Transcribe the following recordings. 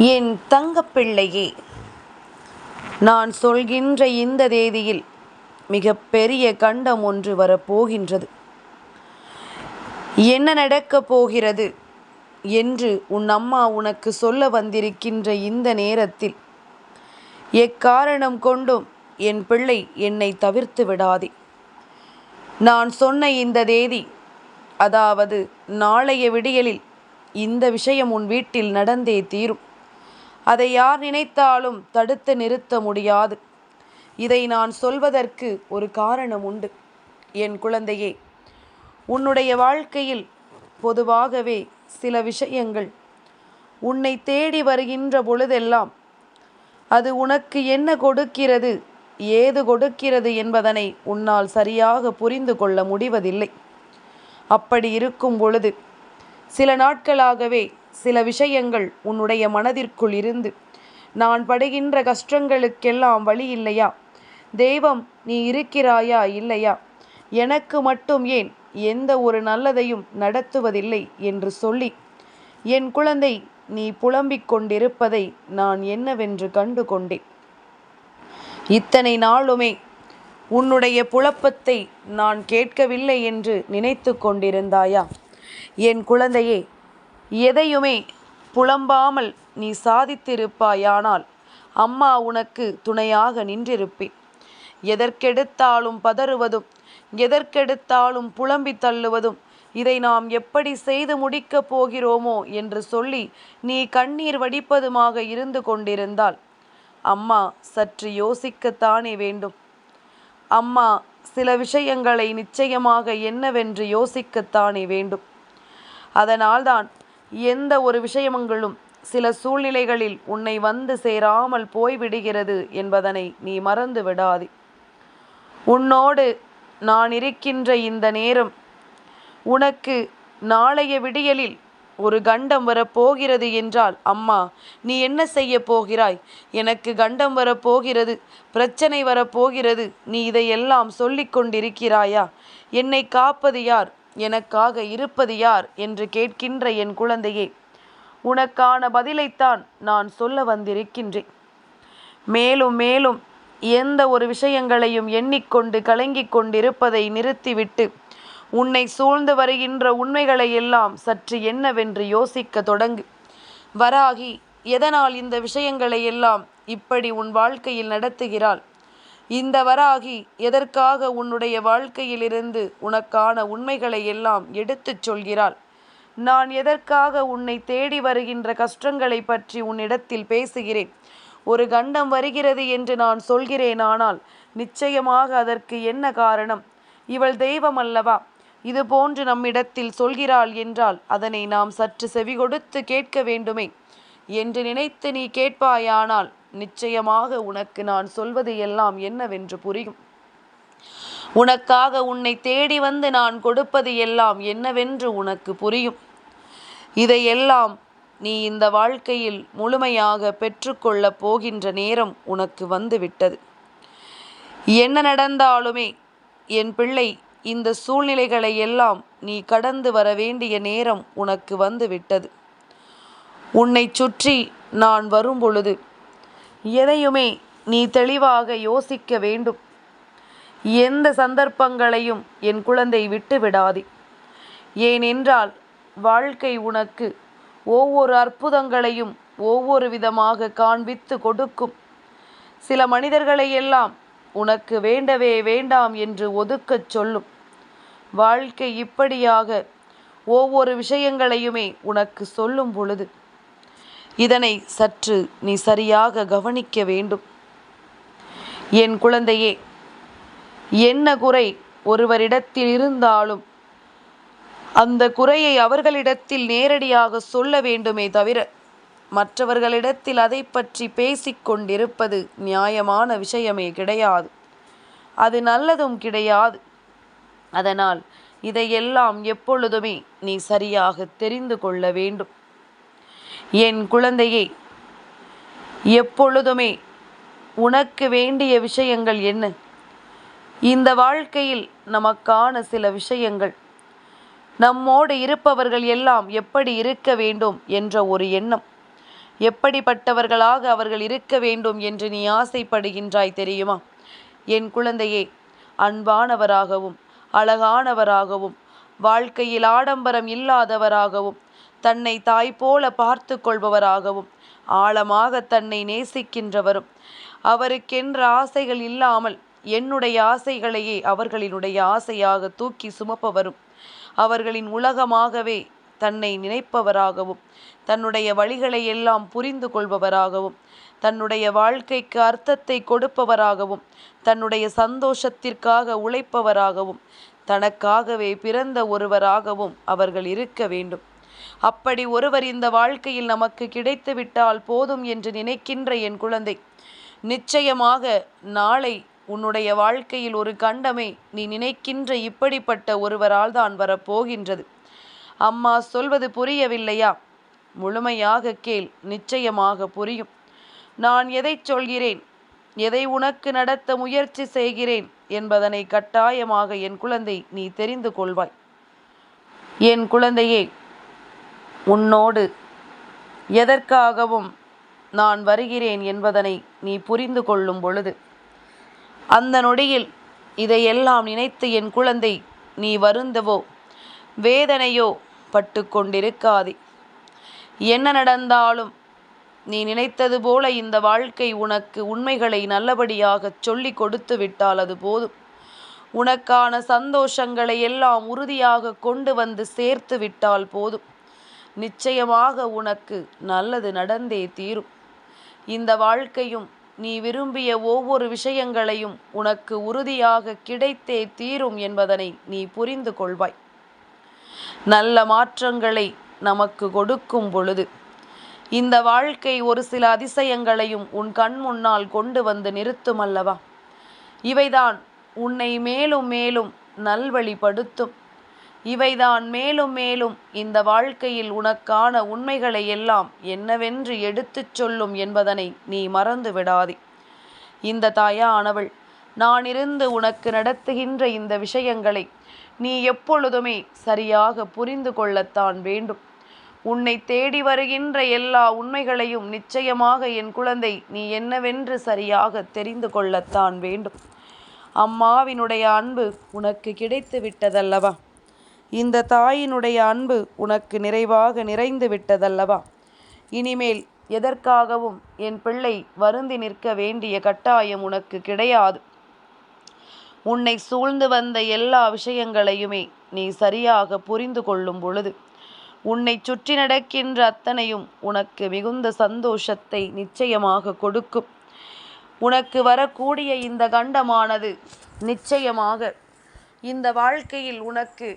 என் தங்கப்பிள்ளையே நான் சொல்கின்ற இந்த தேதியில் மிகப்பெரிய கண்டம் ஒன்று வரப்போகின்றது. என்ன நடக்கப் போகிறது என்று உன் அம்மா உனக்கு சொல்ல வந்திருக்கின்ற இந்த நேரத்தில் எக்காரணம் கொண்டும் என் பிள்ளை என்னை தவிர்த்து விடாதே. நான் சொன்ன இந்த தேதி அதாவது நாளைய விடியலில் இந்த விஷயம் உன் வீட்டில் நடந்தே தீரும். அதை யார் நினைத்தாலும் தடுத்து நிறுத்த முடியாது. இதை நான் சொல்வதற்கு ஒரு காரணம் உண்டு. என் குழந்தையே உன்னுடைய வாழ்க்கையில் பொதுவாகவே சில விஷயங்கள் உன்னை தேடி வருகின்ற பொழுதெல்லாம் அது உனக்கு என்ன கொடுக்கிறது ஏது கொடுக்கிறது என்பதனை உன்னால் சரியாக புரிந்து கொள்ள முடிவதில்லை. அப்படி இருக்கும் பொழுது சில நாட்களாகவே சில விஷயங்கள் உன்னுடைய மனதிற்குள் இருந்து நான் படுகின்ற கஷ்டங்களுக்கெல்லாம் வழி இல்லையா? தெய்வம் நீ இருக்கிறாயா இல்லையா? எனக்கு மட்டும் ஏன் எந்த ஒரு நல்லதையும் நடத்துவதில்லை என்று சொல்லி என் குழந்தை நீ புலம்பிக் கொண்டிருப்பதை நான் என்னவென்று கண்டு கொண்டேன். இத்தனை நாளுமே உன்னுடைய புழப்பத்தை நான் கேட்கவில்லை என்று நினைத்து கொண்டிருந்தாயா? என் குழந்தையே எதையுமே புலம்பாமல் நீ சாதித்திருப்பாயானால் அம்மா உனக்கு துணையாக நின்றிருப்பேன். எதற்கெடுத்தாலும் பதறுவதும் எதற்கெடுத்தாலும் புலம்பி தள்ளுவதும் இதை நாம் எப்படி செய்து முடிக்கப் போகிறோமோ என்று சொல்லி நீ கண்ணீர் வடிப்பதுமாக இருந்து கொண்டிருந்தால் அம்மா சற்று யோசிக்கத்தானே வேண்டும். அம்மா சில விஷயங்களை நிச்சயமாக என்னவென்று யோசிக்கத்தானே வேண்டும். அதனால்தான் எந்த ஒரு விஷயமங்களும் சில சூழ்நிலைகளில் உன்னை வந்து சேராமல் போய்விடுகிறது என்பதனை நீ மறந்து விடாதே. உன்னோடு நான் இருக்கின்ற இந்த நேரம் உனக்கு நாளைய விடியலில் ஒரு கண்டம் வரப்போகிறது என்றால் அம்மா நீ என்ன செய்ய போகிறாய்? எனக்கு கண்டம் வரப்போகிறது பிரச்சனை வரப்போகிறது நீ இதையெல்லாம் சொல்லிக் கொண்டிருக்கிறாயா? என்னை காப்பது யார்? எனக்காக இருப்பது யார் என்று கேட்கின்ற என் குழந்தையே உனக்கான பதிலைத்தான் நான் சொல்ல வந்திருக்கின்றேன். மேலும் மேலும் எந்த ஒரு விஷயங்களையும் எண்ணிக்கொண்டு கலங்கிக் கொண்டிருப்பதை நிறுத்திவிட்டு உன்னை சூழ்ந்து வருகின்ற உண்மைகளை எல்லாம் சற்று என்னவென்று யோசிக்க தொடங்கு. வராகி எதனால் இந்த விஷயங்களை எல்லாம் இப்படி உன் வாழ்க்கையில் நடத்துகிறாள்? இந்த வராகி எதற்காக உன்னுடைய வாழ்க்கையிலிருந்து உனக்கான உண்மைகளை எல்லாம் எடுத்துச் சொல்கிறாள்? நான் எதற்காக உன்னை தேடி வருகின்ற கஷ்டங்களை பற்றி உன்னிடத்தில் பேசுகிறேன்? ஒரு கண்டம் வருகிறது என்று நான் சொல்கிறேன் ஆனால் நிச்சயமாக அதற்கு என்ன காரணம்? இவள் தெய்வம் அல்லவா? இது போன்று நம்மிடத்தில் சொல்கிறாள் என்றால் அதனை நாம் சற்று செவி கொடுத்து கேட்க வேண்டுமே. என்று நினைத்து நீ கேட்பாயானால் நிச்சயமாக உனக்கு நான் சொல்வது எல்லாம் என்னவென்று புரியும். உனக்காக உன்னை தேடி வந்து நான் கொடுப்பது எல்லாம் என்னவென்று உனக்கு புரியும். இதையெல்லாம் நீ இந்த வாழ்க்கையில் முழுமையாக பெற்றுக்கொள்ளப் போகின்ற நேரம் உனக்கு வந்துவிட்டது. என்ன நடந்தாலுமே என் பிள்ளை இந்த சூழ்நிலைகளை எல்லாம் நீ கடந்து வர வேண்டிய நேரம் உனக்கு வந்துவிட்டது. உன்னை சுற்றி நான் வரும்பொழுது எதையுமே நீ தெளிவாக யோசிக்க வேண்டும். எந்த சந்தர்ப்பங்களையும் என் குழந்தை விட்டு விடாதே. ஏனென்றால் வாழ்க்கை உனக்கு ஒவ்வொரு அற்புதங்களையும் ஒவ்வொரு விதமாக காண்பித்து கொடுக்கும். சில மனிதர்களை எல்லாம் உனக்கு வேண்டவே வேண்டாம் என்று ஒதுக்கச் சொல்லும். வாழ்க்கை இப்படியாக ஒவ்வொரு விஷயங்களையுமே உனக்கு சொல்லும் பொழுது இதனை சற்று நீ சரியாக கவனிக்க வேண்டும். என் குழந்தையே என்ன குறை ஒருவரிடத்தில் இருந்தாலும் அந்த குறையை அவர்களிடத்தில் நேரடியாக சொல்ல வேண்டுமே தவிர மற்றவர்களிடத்தில் அதை பற்றி பேசிக்கொண்டிருப்பது நியாயமான விஷயமே கிடையாது. அது நல்லதும் கிடையாது. அதனால் இதையெல்லாம் எப்பொழுதுமே நீ சரியாக தெரிந்து கொள்ள வேண்டும். என் குழந்தையே எப்பொழுதுமே உனக்கு வேண்டிய விஷயங்கள் என்ன? இந்த வாழ்க்கையில் நமக்கான சில விஷயங்கள். நம்மோடு இருப்பவர்கள் எல்லாம் எப்படி இருக்க வேண்டும் என்ற ஒரு எண்ணம். எப்படிப்பட்டவர்களாக அவர்கள் இருக்க வேண்டும் என்று நீ ஆசைப்படுகின்றாய் தெரியுமா? என் குழந்தையே அன்பானவராகவும் அழகானவராகவும் வாழ்க்கையில் ஆடம்பரம் இல்லாதவராகவும் தன்னை தாய் போல பார்த்து கொள்பவராகவும் ஆழமாக தன்னை நேசிக்கின்றவரும். அவருக்கென்ற ஆசைகள் இல்லாமல் என்னுடைய ஆசைகளையே அவர்களினுடைய ஆசையாக தூக்கி சுமப்பவரும். அவர்களின் உலகமாகவே தன்னை நினைப்பவராகவும் தன்னுடைய வழிகளை எல்லாம் புரிந்து கொள்பவராகவும் தன்னுடைய வாழ்க்கைக்கு அர்த்தத்தை கொடுப்பவராகவும் தன்னுடைய சந்தோஷத்திற்காக உழைப்பவராகவும் தனக்காகவே பிறந்த ஒருவராகவும் அவர்கள் இருக்க வேண்டும். அப்படி ஒருவர் இந்த வாழ்க்கையில் நமக்கு கிடைத்து விட்டால் போதும் என்று நினைக்கின்ற என் குழந்தை. நிச்சயமாக நாளை உன்னுடைய வாழ்க்கையில் ஒரு கண்டமே நீ நினைக்கின்ற இப்படிப்பட்ட ஒருவரால் தான் வரப்போகின்றது. அம்மா சொல்வது புரியவில்லையா? முழுமையாக கேள் நிச்சயமாக புரியும். நான் எதை சொல்கிறேன்? எதை உனக்கு நடத்த முயற்சி செய்கிறேன் என்பதனை கட்டாயமாக என் குழந்தை நீ தெரிந்து கொள்வாய். என் குழந்தையே உன்னோடு. எதற்காகவும் நான் வருகிறேன் என்பதனை நீ புரிந்து கொள்ளும் பொழுது அந்த நொடியில் இதையெல்லாம் நினைத்து என் குழந்தை நீ வருந்தவோ? வேதனையோ பட்டு கொண்டிருக்காதே. என்ன நடந்தாலும் நீ நினைத்தது போல இந்த வாழ்க்கை உனக்கு உண்மைகளை நல்லபடியாகச் சொல்லி கொடுத்து விட்டால் அது போதும். உனக்கான சந்தோஷங்களை எல்லாம் உறுதியாக கொண்டு வந்து சேர்த்து விட்டால் போதும். நிச்சயமாக உனக்கு நல்லது நடந்தே தீரும். இந்த வாழ்க்கையும் நீ விரும்பிய ஒவ்வொரு விஷயங்களையும் உனக்கு உறுதியாக கிடைத்தே தீரும் என்பதனை நீ புரிந்து கொள்வாய். நல்ல மாற்றங்களை நமக்கு கொடுக்கும் பொழுது இந்த வாழ்க்கை ஒரு சில அதிசயங்களையும் உன் கண் முன்னால் கொண்டு வந்து நிறுத்தும் அல்லவா? இவைதான் உன்னை மேலும் மேலும் நல்வழிப்படுத்தும். இவைதான் மேலும் மேலும் இந்த வாழ்க்கையில் உனக்கான உண்மைகளை எல்லாம் என்னவென்று எடுத்துச் சொல்லும் என்பதனை நீ மறந்து விடாதே. இந்த தாயானவள் நான் இருந்து உனக்கு நடத்துகின்ற இந்த விஷயங்களை நீ எப்பொழுதுமே சரியாக புரிந்து கொள்ளத்தான் வேண்டும். உன்னை தேடி வருகின்ற எல்லா உண்மைகளையும் நிச்சயமாக என் குழந்தை நீ என்னவென்று சரியாக தெரிந்து கொள்ளத்தான் வேண்டும். அம்மாவினுடைய அன்பு உனக்கு கிடைத்து விட்டதல்லவா இந்த தாயினுடைய அன்பு உனக்கு நிறைவாக நிறைந்து விட்டதல்லவா? இனிமேல் எதற்காகவும் என் பிள்ளை வருந்தி நிற்க வேண்டிய கட்டாயம் உனக்கு கிடையாது. உன்னை சூழ்ந்து வந்த எல்லா விஷயங்களையுமே நீ சரியாக புரிந்து கொள்ளும் பொழுது உன்னை சுற்றி நடக்கின்ற அத்தனையும் உனக்கு மிகுந்த சந்தோஷத்தை நிச்சயமாக கொடுக்கும். உனக்கு வரக்கூடிய இந்த கண்டமானது நிச்சயமாக இந்த வாழ்க்கையில் உனக்கு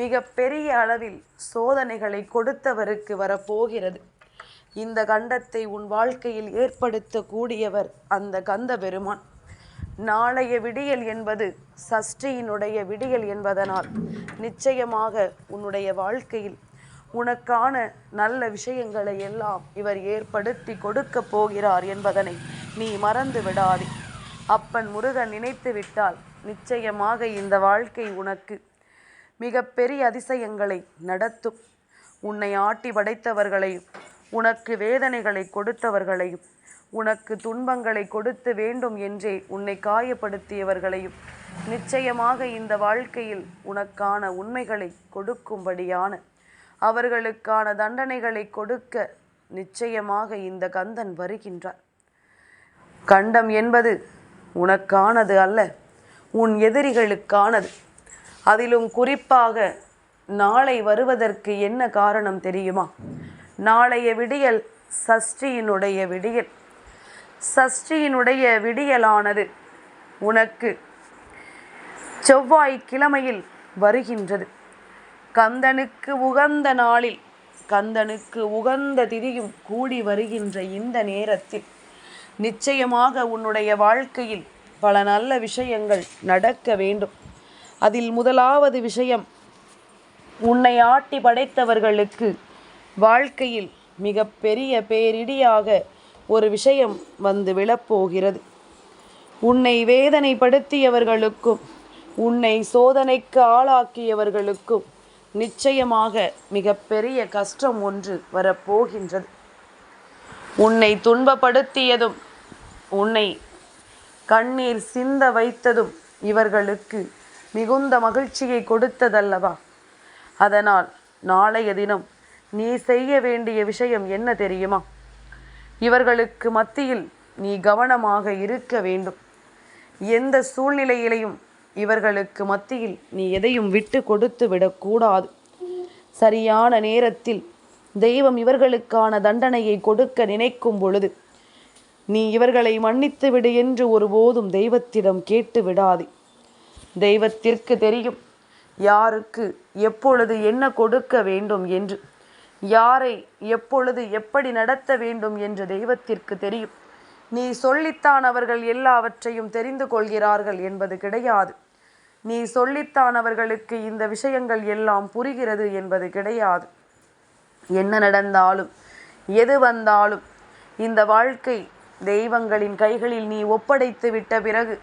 மிக பெரிய அளவில் சோதனைகளை கொடுத்தவருக்கு வரப்போகிறது. இந்த கண்டத்தை உன் வாழ்க்கையில் ஏற்படுத்தக்கூடியவர் அந்த கந்த பெருமான் நாளைய விடியல் என்பது சஷ்டியினுடைய விடியல் என்பதனால் நிச்சயமாக உன்னுடைய வாழ்க்கையில் உனக்கான நல்ல விஷயங்களை எல்லாம் இவர் ஏற்படுத்தி கொடுக்க போகிறார் என்பதனை நீ மறந்து விடாதே. அப்பன் முருகன் நினைத்து விட்டால் நிச்சயமாக இந்த வாழ்க்கை உனக்கு மிகப்பெரிய அதிசயங்களை நடத்தும். உன்னை ஆட்டி படைத்தவர்களையும் உனக்கு வேதனைகளை கொடுத்தவர்களையும் உனக்கு துன்பங்களை கொடுத்து வேண்டும் என்றே உன்னை காயப்படுத்தியவர்களையும் நிச்சயமாக இந்த வாழ்க்கையில் உனக்கான உண்மைகளை கொடுக்கும்படியான அவர்களுக்கான தண்டனைகளை கொடுக்க நிச்சயமாக இந்த கந்தன் வருகின்றார் கண்டம் என்பது உனக்கானது அல்ல உன் எதிரிகளுக்கானது. அதிலும் குறிப்பாக நாளை வருவதற்கு என்ன காரணம் தெரியுமா? நாளைய விடியல் சஷ்டியினுடைய விடியல். சஷ்டியினுடைய விடியலானது உனக்கு செவ்வாய் கிழமையில் வருகின்றது. கந்தனுக்கு உகந்த நாளில் கந்தனுக்கு உகந்த திதியும் கூடி வருகின்ற இந்த நேரத்தில் நிச்சயமாக உன்னுடைய வாழ்க்கையில் பல நல்ல விஷயங்கள் நடக்க வேண்டும். அதில் முதலாவது விஷயம் உன்னை ஆட்டி படைத்தவர்களுக்கு வாழ்க்கையில் மிக பெரிய பேரிடியாக ஒரு விஷயம் வந்து விழப்போகிறது. உன்னை வேதனைப்படுத்தியவர்களுக்கும் உன்னை சோதனைக்கு ஆளாக்கியவர்களுக்கும் நிச்சயமாக மிகப்பெரிய கஷ்டம் ஒன்று வரப்போகின்றது. உன்னை துன்பப்படுத்தியதும் உன்னை கண்ணீர் சிந்த வைத்ததும் இவர்களுக்கு மிகுந்த மகிழ்ச்சியை கொடுத்ததல்லவா? அதனால் நாளைய தினம் நீ செய்ய வேண்டிய விஷயம் என்ன தெரியுமா? இவர்களுக்கு மத்தியில் நீ கவனமாக இருக்க வேண்டும். எந்த சூழ்நிலையிலையும் இவர்களுக்கு மத்தியில் நீ எதையும் விட்டு கொடுத்து விடக்கூடாது சரியான நேரத்தில் தெய்வம் இவர்களுக்கான தண்டனையை கொடுக்க நினைக்கும் பொழுது நீ இவர்களை மன்னித்து விடு என்று ஒருபோதும் தெய்வத்திடம் கேட்டு விடாதே. தெய்வத்திற்கு தெரியும். யாருக்கு எப்பொழுது என்ன கொடுக்க வேண்டும் என்று யாரை எப்பொழுது எப்படி நடத்த வேண்டும் என்று தெய்வத்திற்கு தெரியும். நீ சொல்லித்தான் அவர்கள் எல்லாவற்றையும் தெரிந்து கொள்கிறார்கள் என்பது கிடையாது. நீ சொல்லித்தான் அவர்களுக்கு இந்த விஷயங்கள் எல்லாம் புரிகிறது என்பது கிடையாது. என்ன நடந்தாலும் எது வந்தாலும் இந்த வாழ்க்கை தெய்வங்களின் கைகளில் நீ ஒப்படைத்து விட்ட பிறகு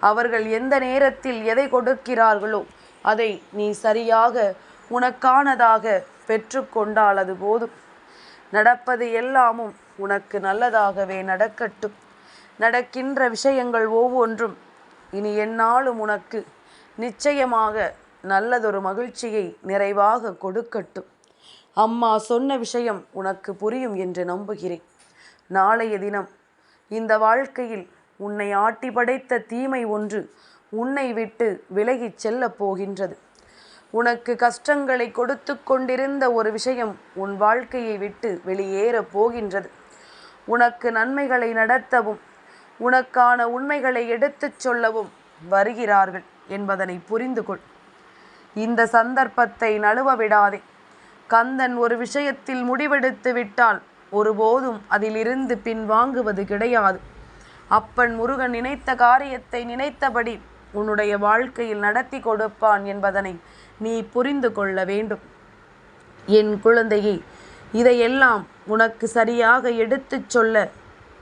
அவர்கள் எந்த நேரத்தில் எதை கொடுக்கிறார்களோ அதை நீ சரியாக உனக்கானதாக பெற்றுக்கொண்டால் அது போதும். நடப்பது எல்லாமும் உனக்கு நல்லதாகவே நடக்கட்டும். நடக்கின்ற விஷயங்கள் ஒவ்வொன்றும் இனி என்னாலும் உனக்கு நிச்சயமாக நல்லதொரு மகிழ்ச்சியை நிறைவாக கொடுக்கட்டும். அம்மா சொன்ன விஷயம் உனக்கு புரியும் என்று நம்புகிறேன். நாளைய தினம் இந்த வாழ்க்கையில் உன்னை ஆட்டி படைத்த தீமை ஒன்று உன்னை விட்டு விலகிச் செல்லப் போகின்றது. உனக்கு கஷ்டங்களை கொடுத்து கொண்டிருந்த ஒரு விஷயம் உன் வாழ்க்கையை விட்டு வெளியேறப் போகின்றது. உனக்கு நன்மைகளை நடத்தவும் உனக்கான உண்மைகளை எடுத்துச் சொல்லவும் வருகிறார்கள் என்பதனை புரிந்து கொள். இந்த சந்தர்ப்பத்தை நழுவ விடாதே. கந்தன் ஒரு விஷயத்தில் முடிவெடுத்து விட்டால் ஒருபோதும் அதிலிருந்து பின்வாங்குவது கிடையாது. அப்பன் முருகன் நினைத்த காரியத்தை நினைத்தபடி உன்னுடைய வாழ்க்கையில் நடத்தி கொடுப்பான் என்பதனை நீ புரிந்து கொள்ள வேண்டும். என் குழந்தையை இதையெல்லாம் உனக்கு சரியாக எடுத்துச் சொல்ல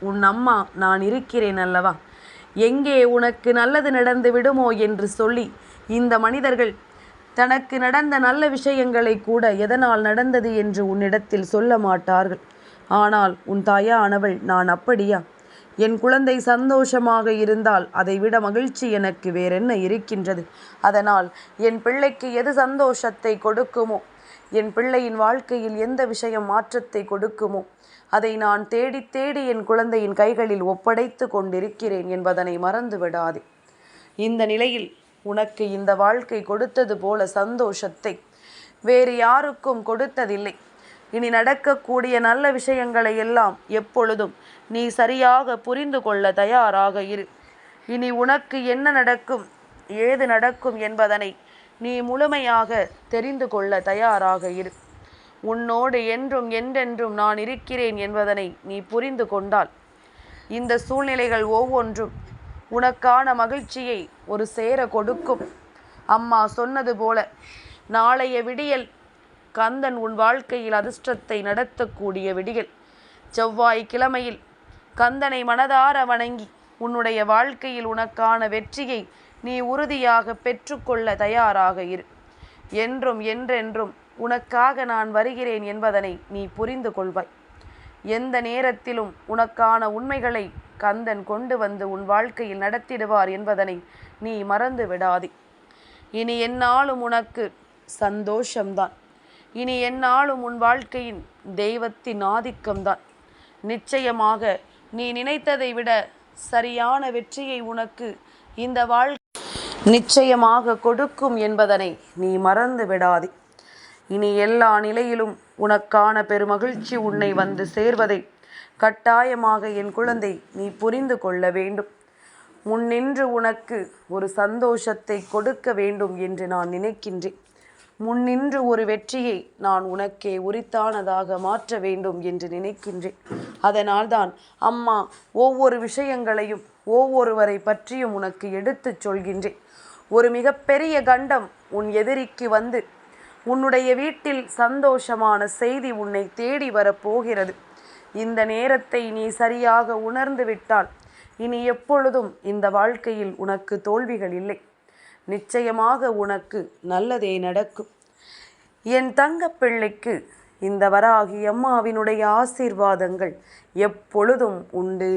உன் அம்மா நான் இருக்கிறேன் அல்லவா? எங்கே உனக்கு நல்லது நடந்து விடுமோ என்று சொல்லி இந்த மனிதர்கள் தனக்கு நடந்த நல்ல விஷயங்களை கூட எதனால் நடந்தது என்று உன்னிடத்தில் சொல்ல மாட்டார்கள். ஆனால் உன் தாயானவள் நான் அப்படியா? என் குழந்தை சந்தோஷமாக இருந்தால் அதைவிட மகிழ்ச்சி எனக்கு வேறென்ன இருக்கின்றது? அதனால் என் பிள்ளைக்கு எது சந்தோஷத்தை கொடுக்குமோ என் பிள்ளையின் வாழ்க்கையில் எந்த விஷயம் மாற்றத்தை கொடுக்குமோ அதை நான் தேடி தேடி என் குழந்தையின் கைகளில் ஒப்படைத்து கொண்டிருக்கிறேன் என்பதனை மறந்து விடாதே. இந்த நிலையில் உனக்கு இந்த வாழ்க்கை கொடுத்தது போல சந்தோஷத்தை வேறு யாருக்கும் கொடுத்ததில்லை. இனி நடக்கக்கூடிய நல்ல விஷயங்களை எல்லாம் எப்பொழுதும் நீ சரியாக புரிந்து கொள்ள தயாராக இரு. இனி உனக்கு என்ன நடக்கும் ஏது நடக்கும் என்பதனை நீ முழுமையாக தெரிந்து கொள்ள தயாராக இரு. உன்னோடு என்றும் என்றென்றும் நான் இருக்கிறேன் என்பதனை நீ புரிந்து கொண்டால் இந்த சூழ்நிலைகள் ஒவ்வொன்றும் உனக்கான மகிழ்ச்சியை ஒரு சேர கொடுக்கும். அம்மா சொன்னது போல நாளைய விடியல் கந்தன் உன் வாழ்க்கையில் அதிர்ஷ்டத்தை நடத்தக்கூடிய விடிகள் செவ்வாய் கிழமையில் கந்தனை மனதார வணங்கி உன்னுடைய வாழ்க்கையில் உனக்கான வெற்றியை நீ உறுதியாக பெற்றுக்கொள்ள தயாராக இரு. என்றும் என்றென்றும் உனக்காக நான் வருகிறேன் என்பதனை நீ புரிந்து கொள்வாய். எந்த நேரத்திலும் உனக்கான உண்மைகளை கந்தன் கொண்டு வந்து உன் வாழ்க்கையில் நடத்திடுவார் என்பதனை நீ மறந்து விடாதே. இனி என்னாலும் உனக்கு சந்தோஷம்தான். இனி என்னாலும் உன் வாழ்க்கையின் தெய்வத்தின் ஆதிக்கம்தான். நிச்சயமாக நீ நினைத்ததை விட சரியான வெற்றியை உனக்கு இந்த வாழ் நிச்சயமாக கொடுக்கும் என்பதனை நீ மறந்து விடாதே. இனி எல்லா நிலையிலும் உனக்கான பெருமகிழ்ச்சி உன்னை வந்து சேர்வதை கட்டாயமாக என் குழந்தை நீ புரிந்து கொள்ள வேண்டும். முன்னின்று உனக்கு ஒரு சந்தோஷத்தை கொடுக்க வேண்டும் என்று நான் நினைக்கின்றேன். முன்னின்று ஒரு வெற்றியை நான் உனக்கே உரித்தானதாக மாற்ற வேண்டும் என்று நினைக்கின்றேன். அதனால்தான் அம்மா ஒவ்வொரு விஷயங்களையும் ஒவ்வொருவரை பற்றியும் உனக்கு எடுத்துச் சொல்கின்றேன். ஒரு மிகப்பெரிய கண்டம் உன் எதிரிக்கு வந்து உன்னுடைய வீட்டில் சந்தோஷமான செய்தி உன்னை தேடி வரப்போகிறது இந்த நேரத்தை நீ சரியாக உணர்ந்து விட்டால் இனி எப்பொழுதும் இந்த வாழ்க்கையில் உனக்கு தோல்விகள் இல்லை. நிச்சயமாக உனக்கு நல்லதே நடக்கும். என் தங்க பிள்ளைக்கு இந்த வராகி அம்மாவினுடைய ஆசீர்வாதங்கள் எப்பொழுதும் உண்டு.